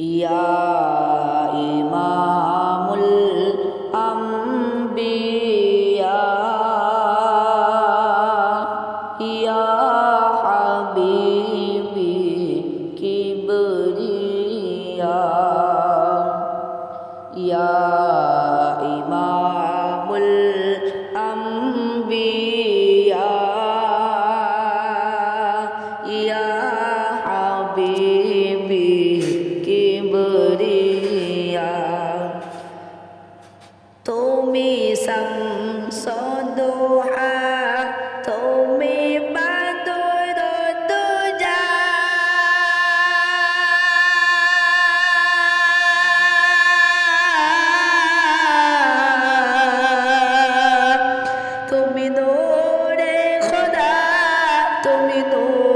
ইয়া ইমামুল তুমি তুমি তুমি নূরে খোদা তুমি নূরুল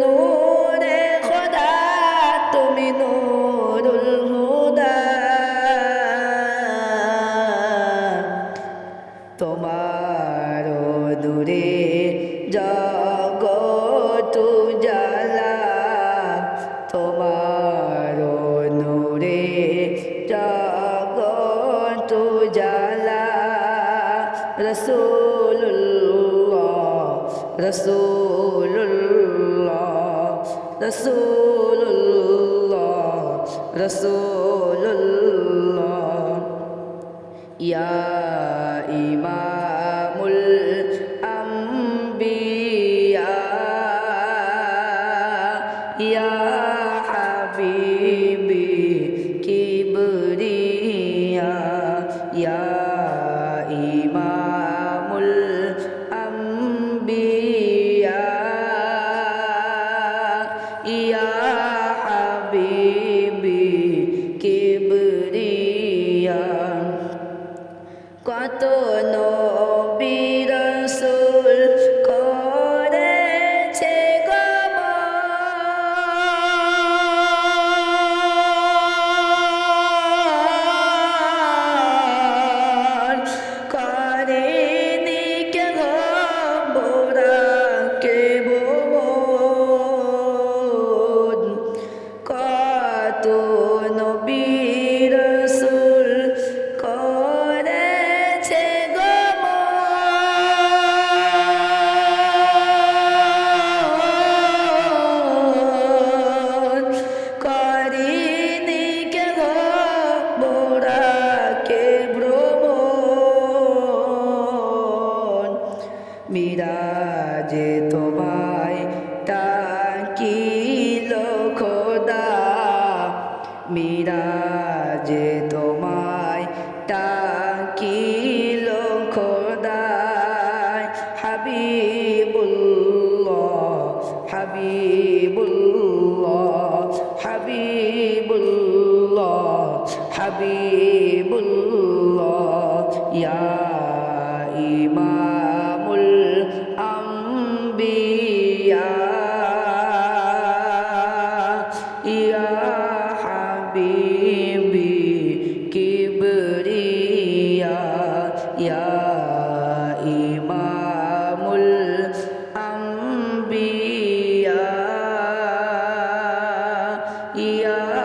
নূরে খোদা তুমি নূরুল হুদা। তোমার দূরে জগত জালা তোমার নূরে জগত জালা রসুল্লাহ রসুল্লাহ রসুল্লাহ রসুল্লাহ ইয়া ইমামুল আম্বিয়া ইয়া হাবিবি との মিরাজে তোমায় তাকিল খোদায় হাবিবুল্লাহ হাবিবুল্লাহ হাবিবুল্লাহ হাবিবুল্লাহ। ইয়া ইমামুল ইয়া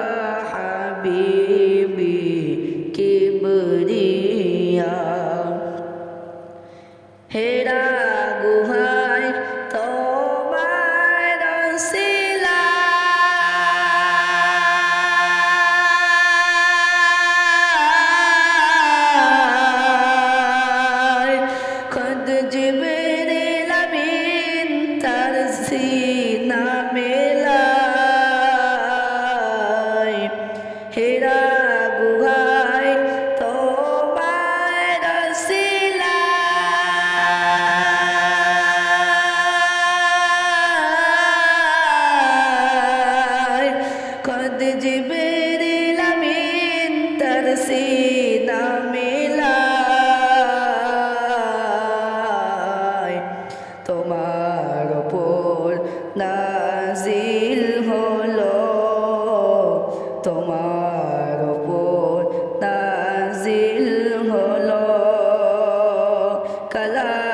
নাজিল হলো তোমার ওপর নাজিল হলো কালা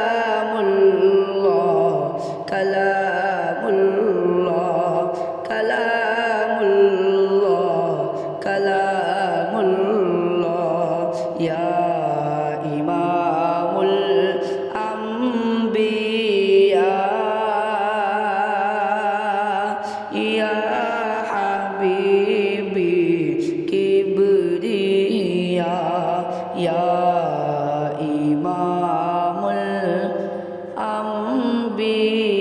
حبيبي كبريا يا إمام الأنبياء